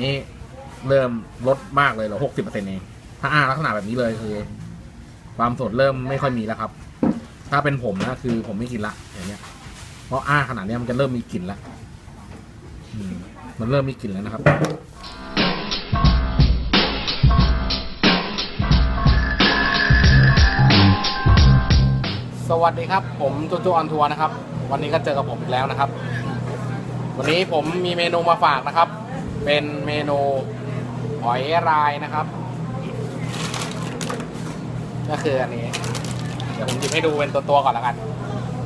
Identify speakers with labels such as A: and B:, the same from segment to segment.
A: นี้เริ่มลดมากเลยเหลือหกสิบเปอร์เซ็นต์เอง ถ้าอ้าลักษณะแบบนี้เลยคือ ความสดเริ่มไม่ค่อยมีแล้วครับ ถ้าเป็นผมนะคือผมไม่กินละอย่างเงี้ย เพราะอ้าขนาดเนี้ยมันจะเริ่มมีกลิ่นละอืมมันเริ่มมีกลิ่นแล้วนะครับสวัสดีครับ ผมโจโจออนทัวร์นะครับ วันนี้ก็เจอกับผมอีกแล้วนะครับ วันนี้ผมมีเมนูมาฝากนะครับ เป็นเมนูหอยรายนะครับ ก็คืออันนี้ เดี๋ยวผมหยิบให้ดูเป็นตัวตัวก่อนแล้วกัน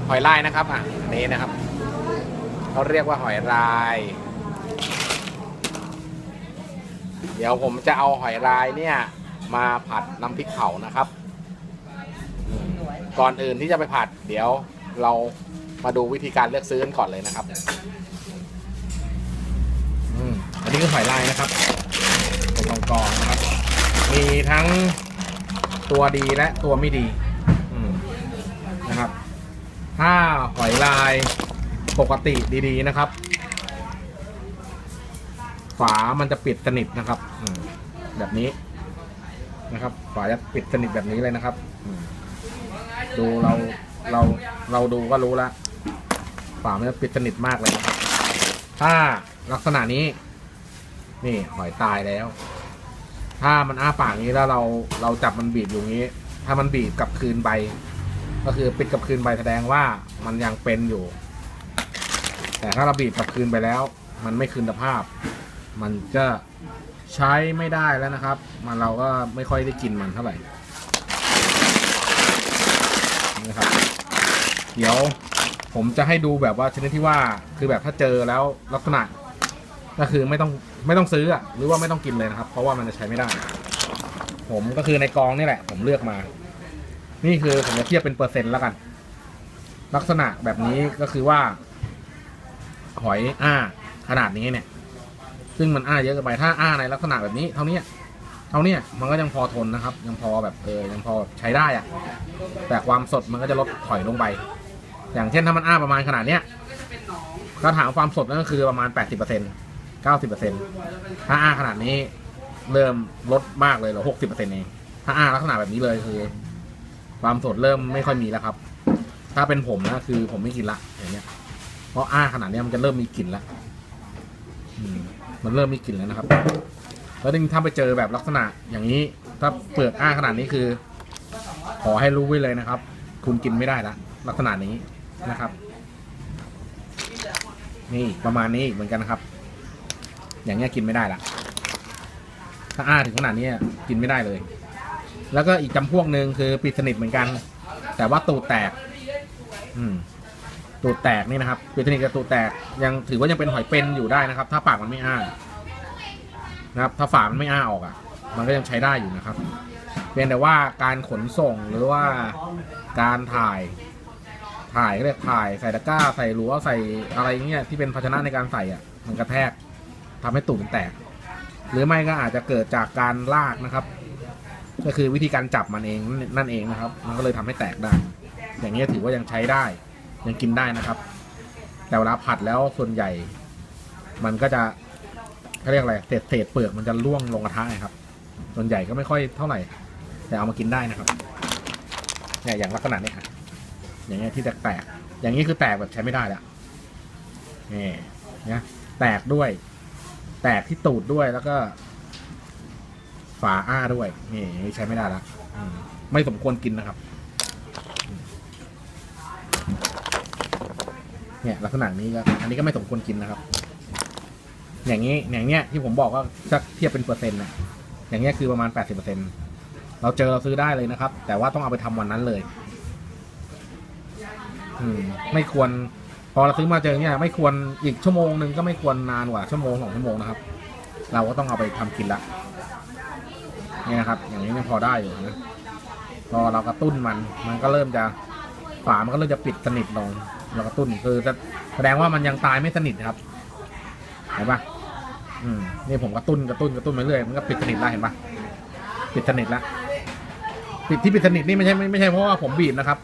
A: หอยลายนะครับอะอันนี้นะครับเขาเรียกว่าหอยลาย เดี๋ยวผมจะเอาหอยลายเนี่ย มาผัดน้ำพริกเผานะครับ ก่อนอื่นที่จะไปผัด เดี๋ยวเรามาดูวิธีการเลือกซื้อกันก่อนเลยนะครับ อันนี้คือหอยลายนะครับตรงกองๆนะครับ มีทั้งตัวดีและตัวไม่ดีนะครับ ถ้าหอยลายปกติดีๆนะครับ ฝามันจะปิดสนิทนะครับแบบนี้นะครับ ฝาจะปิดสนิทแบบนี้เลยนะครับดูเราเราเราดูก็รู้แล้วฝามันจะปิดสนิทมากเลยนะครับ ถ้าลักษณะนี้ นี่หอยตายแล้ว ถ้ามันอ้าปากนี้แล้วเราเราจับมันบีบอยู่งี้ ถ้ามันบีบกับคืนใบ ก็คือปิดกับคืนใบแสดงว่ามันยังเป็นอยู่ แต่ถ้าเราบีบกับคืนไปแล้ว มันไม่คืนสภาพ มันจะใช้ไม่ได้แล้วนะครับ มันเราก็ไม่ค่อยได้กินมันเท่าไหร่นี่ครับเดี๋ยวผมจะให้ดูแบบว่าชนิดที่ว่าคือแบบถ้าเจอแล้วลักษณะก็คือไม่ต้อง ไม่ต้องซื้ออะหรือว่าไม่ต้องกินเลยนะครับ เพราะว่ามันจะใช้ไม่ได้ ผมก็คือในกองนี่แหละ ผมเลือกมา นี่คือผมจะเทียบเป็นเปอร์เซ็นต์แล้วกัน ลักษณะแบบนี้ก็คือว่า หอยอ้า ขนาดนี้เนี่ย ซึ่งมันอ้าเยอะเกินไปถ้าอ้าในลักษณะแบบนี้ เท่านี้เท่านี้มันก็ยังพอทนนะครับ ยังพอแบบเออยังพอใช้ได้อะแต่ความสดมันก็จะลดถอยลงไป อย่างเช่นถ้ามันอ้าประมาณขนาดเนี้ยก็ถามความสดนั่นก็คือประมาณ 80% 90%ถ้าอ้าขนาดนี้ เริ่มลดมากเลยเหลือ60%เองถ้าอ้าลักษณะแบบนี้เลยคือ ความสดเริ่มไม่ค่อยมีแล้วครับ ถ้าเป็นผมนะคือผมไม่กินละอย่างเงี้ยเพราะอ้าขนาดเนี้ยมันจะเริ่มมีกลิ่นแล้วอืมมันเริ่มมีกลิ่นแล้วนะครับ แล้วยิ่งถ้าไปเจอแบบลักษณะอย่างนี้ ถ้าเปลือกอ้าขนาดนี้คือ ขอให้รู้ไว้เลยนะครับ คุณกินไม่ได้ละลักษณะนี้นะครับ นี่ประมาณนี้เหมือนกันนะครับ อย่างเงี้ยกินไม่ได้ละถ้าอ้าถึงขนาดนี้กินไม่ได้เลย แล้วก็อีกจำพวกหนึ่งคือปิดสนิทเหมือนกัน แต่ว่าตูดแตก อืมตูดแตกนี่นะครับปิดสนิทกับตูดแตก ยังถือว่ายังเป็นหอยเป็นอยู่ได้นะครับ ถ้าปากมันไม่อ้านะครับ ถ้าฝามันไม่อ้าออกอะ มันก็ยังใช้ได้อยู่นะครับเพียงแต่ว่าการขนส่งหรือว่าการถ่ายถ่ายก็เรียกถ่ายใส่ตะกร้าใส่หลัวใส่อะไรเงี้ยที่เป็นภาชนะในการใส่อะ มันกระแทก ทำให้ตูดมันแตก หรือไม่ก็อาจจะเกิดจากการลากนะครับ ก็คือวิธีการจับมันเองนั่นเองนะครับ มันก็เลยทำให้แตกได้ อย่างนี้ถือว่ายังใช้ได้ ยังกินได้นะครับ แต่เวลาผัดแล้วส่วนใหญ่ มันก็จะเขาเรียกอะไรเศษเศษเปลือกมันจะร่วงลงกระทะไงครับ ส่วนใหญ่ก็ไม่ค่อยเท่าไหร่ แต่เอามากินได้นะครับเนี่ยอย่างลักษณะนี้ครับอย่างเงี้ยที่แตกแตกๆอย่างนี้คือแตกแบบใช้ไม่ได้แล้วนี่เนี่ยแตกด้วย แตกที่ตูดด้วยแล้วก็ ฝาอ้าด้วยนี่ใช้ไม่ได้ละอืมไม่สมควรกินนะครับ เนี่ยลักษณะนี้ก็อันนี้ก็ไม่สมควรกินนะครับ อย่างนี้อย่างเนี้ยที่ผมบอกว่าจะเทียบเป็นเปอร์เซ็นต์นะอย่างเงี้ยคือประมาณแปดสิบเปอร์เซ็นเราเจอเราซื้อได้เลยนะครับ แต่ว่าต้องเอาไปทำวันนั้นเลย อืม ไม่ควร พอเราซื้อมาเจอเนี่ยไม่ควรอีกชั่วโมงหนึ่งก็ไม่ควรนานกว่าชั่วโมงสองชั่วโมงนะครับ เราก็ต้องเอาไปทำกินละเนี่ยนะครับ อย่างนี้ยังพอได้อยู่นะพอเรากระตุ้นมัน มันก็เริ่มจะฝามันก็เริ่มจะปิดสนิทลงเรากระตุ้นคือแสดงว่ามันยังตายไม่สนิทนะครับเห็นปะอืมนี่ผมกระตุ้นกระตุ้นกระตุ้นไปเรื่อยมันก็ปิดสนิทแล้วเห็นปะปิดสนิทแล้วปิดที่ปิดสนิทนี่ไม่ใช่ไม่ไม่ใช่เพราะว่าผมบีบนะครับ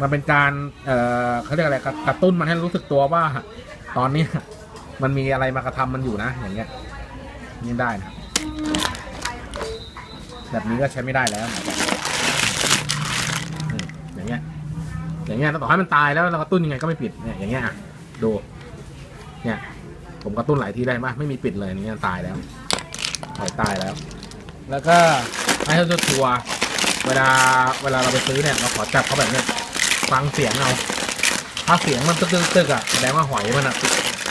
A: มันเป็นการเอ่อเขาเรียกอะไรกระกระตุ้นมันให้รู้สึกตัวว่า ตอนนี้มันมีอะไรมากระทำมันอยู่นะ อย่างเงี้ยนี่ได้นะแบบนี้ก็ใช้ไม่ได้แล้วนะอืมอย่างเงี้ย อย่างเงี้ยต่อให้มันตายแล้วเรากระตุ้นยังไงก็ไม่ปิดเนี่ยอย่างเงี้ยอะดู เนี่ย ผมกระตุ้นหลายทีได้ปะไม่มีปิดเลยอย่างเงี้ยตายแล้วหอยตายแล้ว แล้วก็ให้เขาจะทัวร์เวลาเวลาเราไปซื้อเนี่ยเราขอจับเขาแบบเนี้ย ฟังเสียงเอาถ้าเสียงมันตึกตึกตึกๆอะแสดงว่าหอยมันอะ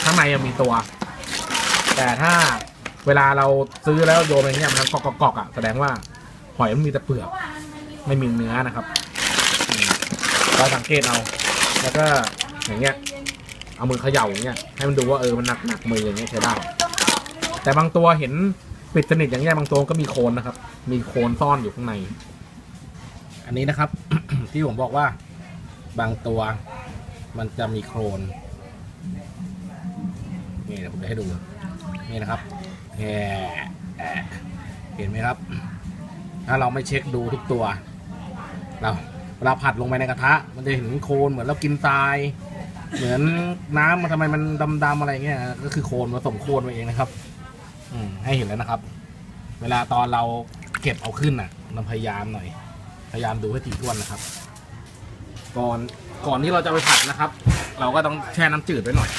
A: ข้างในยังมีตัว แต่ถ้าเวลาเราซื้อแล้วโยนไปเนี่ยมันกอกกอกๆอะแสดงว่าหอยมันมีแต่เปลือกไม่มีเนื้อนะครับเราสังเกตเอา แล้วก็อย่างเงี้ย เอามือเขย่าอย่างเงี้ยให้มันดูว่าเออมันหนักหนักมืออย่างเงี้ยใช้ได้แต่บางตัวเห็นปิดสนิทอย่างเงี้ยบางตัวก็มีโคนนะครับ มีโคนซ่อนอยู่ข้างใน อันนี้นะครับ ที่ผมบอกว่า บางตัว มันจะมีโครนนี่เดี๋ยวผมจะให้ดูนี่นะครับแหมแอะเห็นไหมครับ ถ้าเราไม่เช็คดูทุกตัว เราเวลาผัดลงไปในกระทะ มันจะเห็นโคลนเหมือนเรากินทราย เหมือนน้ำมันทำไมมันดำๆอะไรเงี้ยก็คือโคลนผสมโคลนมาเองนะครับ อืมให้เห็นแล้วนะครับ เวลาตอนเราเก็บเอาขึ้นอะเราพยายามหน่อย พยายามดูให้ถี่ถ้วนนะครับ ก่อนก่อนที่เราจะไปผัดนะครับ เราก็ต้องแช่น้ำจืดไว้หน่อย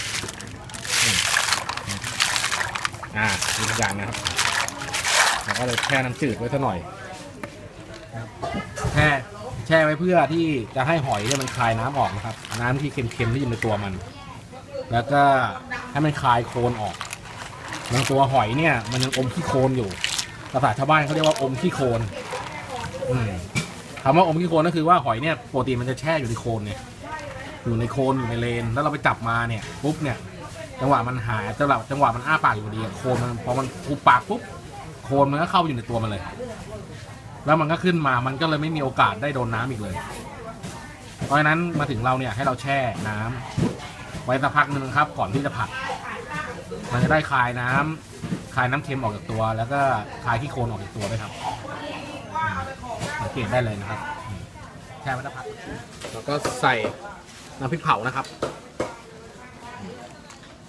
A: อ่ามีทุกอย่างนะครับเราก็เลยแช่น้ำจืดไว้สักหน่อยแช่แช่ไว้เพื่อที่จะให้หอยเนี่ยมันคลายน้ำออกนะครับ น้ำที่เค็มๆที่อยู่ในตัวมัน แล้วก็ให้มันคลายโคลนออกบางตัวหอยเนี่ย มันยังอมขี้โคลนอยู่ภาษาชาวบ้านเขาเรียกว่าอมขี้โคลนอืม คำว่าอมขี้โคลนก็คือว่าหอยเนี่ยปกติมันจะแช่อยู่ในโคลนเนี่ยอยู่ในโคลนอยู่ในเลน แล้วเราไปจับมาเนี่ยปุ๊บเนี่ย จังหวะมันหายจังหวะจังหวะมันอ้าปากอยู่ดีโคลนมันพอมันอุบปากปุ๊บโคลนมันก็เข้าไปอยู่ในตัวมันเลย แล้วมันก็ขึ้นมามันก็เลยไม่มีโอกาสได้โดนน้ำอีกเลย เพราะฉะนั้นมาถึงเราเนี่ยให้เราแช่น้ำไว้สักพักหนึ่งครับ ก่อนที่จะผัด มันจะได้คลายน้ำคลายน้ำเค็มออกจากตัว แล้วก็คลายขี้โคลนออกจากตัวด้วยครับ เกตได้เลยนะครับแช่ไว้สักพักแล้วก็ใส่น้ำพริกเผานะครับ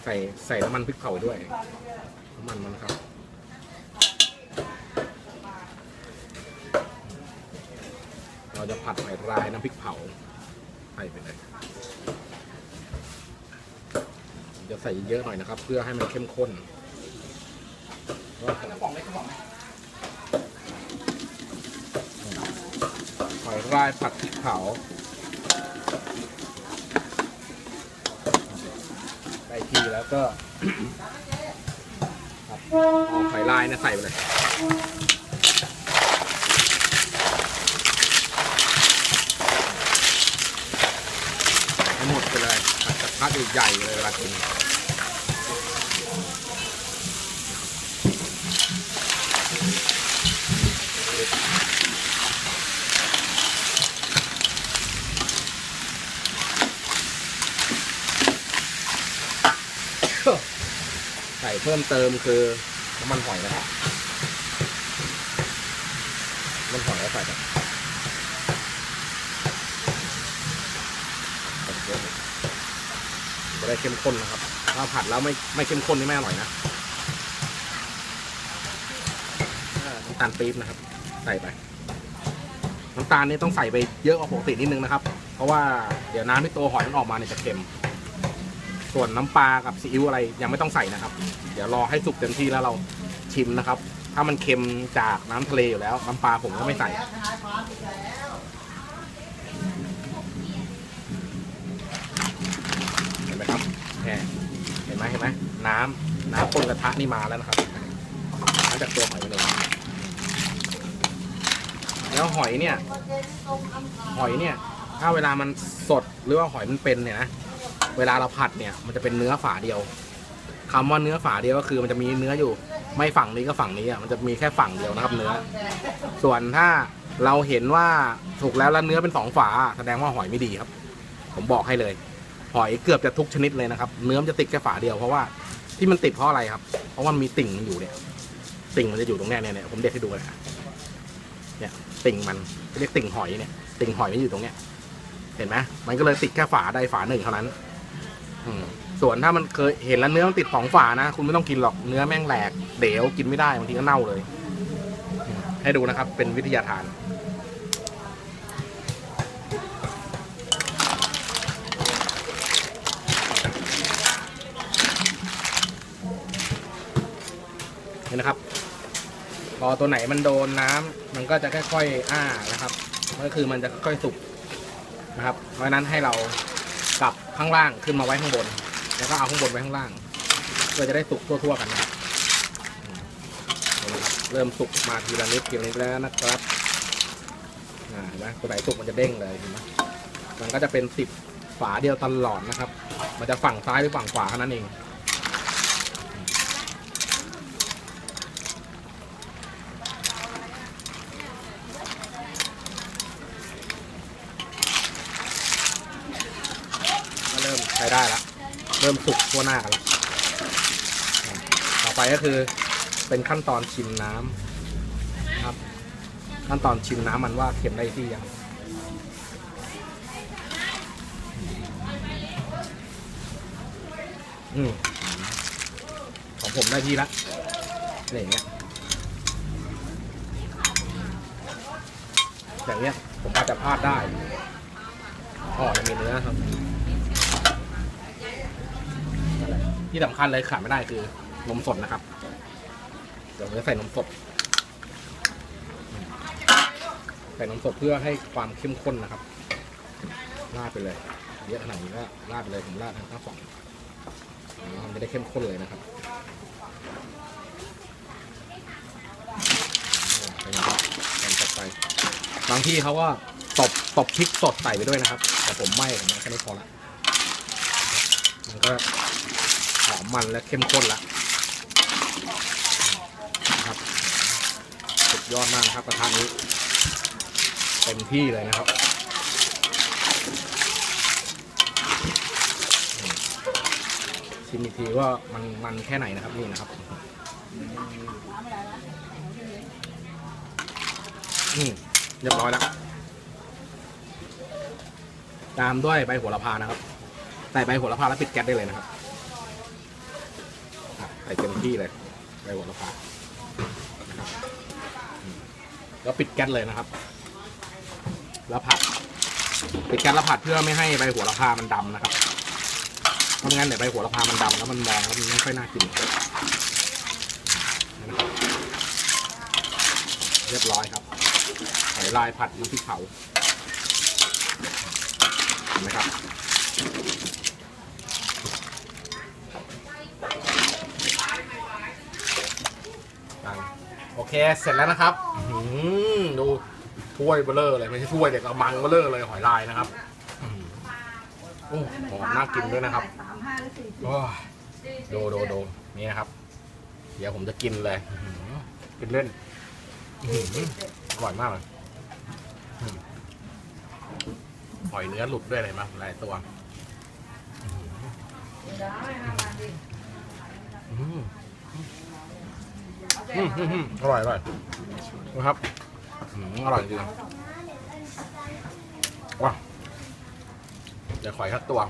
A: ใส่ใส่น้ำมันพริกเผาด้วยน้ำมันมันครับเราจะผัดหอยลายน้ำพริกเผาใส่ไปเลยจะใส่เยอะหน่อยนะครับ เพื่อให้มันเข้มข้น หอยลายผัดพริกเผาได้ทีแล้วก็ครับเอาหอยลายเนี่ยใส่ไปเลยให้หมดไปเลยผัดกระทะใหญ่ๆเลยเวลากิน เพิ่มเติมคือน้ำมันหอยนะครับน้ำมันหอยแล้วใส่ไปจะได้เข้มข้นนะครับ ถ้าผัดแล้วไม่ไม่เข้มข้นนี่ไม่อร่อยนะน้ำตาลปี๊บนะครับ ใส่ไป น้ำตาลนี่ต้องใส่ไปเยอะกว่าปกตินิดนึงนะครับ เพราะว่าเดี๋ยวน้ำที่ตัวหอยมันออกมาเนี่ยจะเค็ม ส่วนน้ำปลากับซีอิ๊วอะไรยังไม่ต้องใส่นะครับ เดี๋ยวรอให้สุกเต็มที่แล้วเราชิมนะครับ ถ้ามันเค็มจากน้ำทะเลอยู่แล้ว น้ำปลาผมก็ไม่ใส่ เห็นไหมครับเห็นไหมเห็นไหมน้ำน้ำข้นกระทะนี่มาแล้วนะครับน้ำจากตัวหอยไปเลยแล้วหอยเนี่ย หอยเนี่ย ถ้าเวลามันสดหรือว่าหอยมันเป็นเนี่ยนะ เวลาเราผัดเนี่ยมันจะเป็นเนื้อฝาเดียวคำว่าเนื้อฝาเดียวก็คือมันจะมีเนื้ออยู่ ไม่ฝั่งนี้ก็ฝั่งนี้อะมันจะมีแค่ฝั่งเดียวนะครับเนื้อ ส่วนถ้าเราเห็นว่าถูกแล้วแล้วเนื้อเป็นสองฝา แสดงว่าหอยไม่ดีครับ ผมบอกให้เลย หอยเกือบจะทุกชนิดเลยนะครับ เนื้อมันจะติดแค่ฝาเดียวเพราะว่าที่มันติดเพราะอะไรครับ เพราะว่ามันมีติ่งมันอยู่เนี่ย ติ่งมันจะอยู่ตรงนี้เนี่ยเนี่ยผมเด็ดให้ดูเลยนะเนี่ยติ่งมันเรียกติ่งหอยเนี่ย ติ่งหอยมันอยู่ตรงเนี้ยเห็นไหมมันก็เลยติดแค่ฝาใดฝาหนึ่งเท่านั้น อืมส่วนถ้ามันเคยเห็นแล้วเนื้อมันติดสองฝานะ คุณไม่ต้องกินหรอกเนื้อแม่งแหลกเดี๋ยวกินไม่ได้บางทีก็เน่าเลย ให้ดูนะครับ เป็นวิทยาทานนี่นนะครับ พอตัวไหนมันโดนน้ำมันก็จะค่อยๆ อ้านะครับ ก็คือมันจะค่อยๆสุกนะครับ เพราะฉะนั้นให้เรา ข้างล่างขึ้นมาไว้ข้างบน แล้วก็เอาข้างบนไว้ข้างล่าง เพื่อจะได้สุกทั่วๆกันนะครับเริ่มสุกมาทีละนิดทีละนิดแล้วนะครับอ่าเห็นไหมตัวไหนสุกมันจะเด้งเลยเห็นไหมมันก็จะเป็นสิบฝาเดียวตลอดนะครับ มันจะฝั่งซ้ายหรือฝั่งขวาแค่นั้นเอง ก็เริ่มใช้ ได้แล้วเริ่มสุกทั่วหน้ากันแล้วอะต่อไปก็คือเป็นขั้นตอนชิมน้ำนะครับ ขั้นตอนชิมน้ำมันว่าเค็มได้ที่ยังอืมของผมได้ที่ละอะไรอย่างเงี้ยอย่างเงี้ยผมอาจจะพลาดได้อ๋อมันมีเนื้อครับ ที่สำคัญเลยขาดไม่ได้คือนมสดนะครับ เดี๋ยวจะใส่นมสด ใส่นมสดเพื่อให้ความเข้มข้นนะครับราดไปเลยเยอะขนาดนี้ก็ราดไปเลยผมราดทั้งสองอ๋อมันจะได้เข้มข้นเลยนะครับเป็นครับเป็นต่อไปบางที่เขาก็ตบตบพริกสดใส่ไปด้วยนะครับ แต่ผมไม่ผมแค่นี้พอละมันก็ อมมันและเข้มข้นละนะครับสุดยอดมากนะครับกระทะนี้เต็มที่เลยนะครับชิมอีกทีว่ามันมันแค่ไหนนะครับนี่นะครับอืมเรียบร้อยแล้วตามด้วยใบโหระพานะครับ ใส่ใบโหระพาแล้วปิดแก๊สได้เลยนะครับ ส่เต็มที่เลยใบโหระพานะครับแล้วปิดแก๊สเลยนะครับ แล้วผัด ปิดแก๊สแล้วผัดเพื่อไม่ให้ใบโหัวละพามันดำนะครับเพราะไม่งั้นเดี๋ยวใบโหัวละพามันดำแล้วมันมองแล้วมันไม่ค่อยน่ากินเรียบร้อยครับหอยลายผัดน้ำพริกเผาเห็นไหมครับ โอเค เสร็จแล้วนะครับอื้อหือดูถ้วยเบลเลอร์เลยไม่ใช่ถ้วยเด็กกระมังเบลเลอร์เลยหอยลายนะครับอื้อหือโอ้หอมน่ากินด้วยนะครับโอ้ยดูดูดูนี่นะครับ เดี๋ยวผมจะกินเลยอื้อหือกินเล่นอื้อหืออร่อยมากเลยอื้อหอยเนื้อหลุดด้วยเลยมั้ยหลายตัวหือ อืมอืมอืมอร่อยอร่อยนะครับอืมอร่อยจริงว้าวเดี๋ยวขอยทักตัว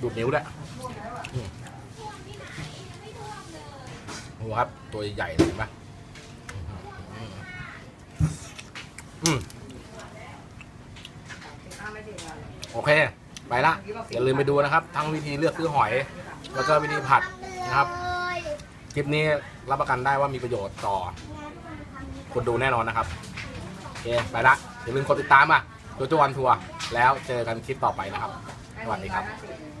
A: ดูดนิ้วด้วยอืมโอ้โหครับ ตัวใหญ่เลยเห็นปะอืมอืม โอเค ไปละ อย่าลืมไปดูนะครับ ทั้งวิธีเลือกซื้อหอย แล้วก็วิธีผัด ครับ คลิปนี้รับประกันได้ว่ามีประโยชน์ต่อคนดูแน่นอนนะครับ โอเค ไปละอย่าลืมกดติดตามอะโจโจวันทัวร์แล้วเจอกันคลิปต่อไปนะครับ สวัสดีครับ
B: บ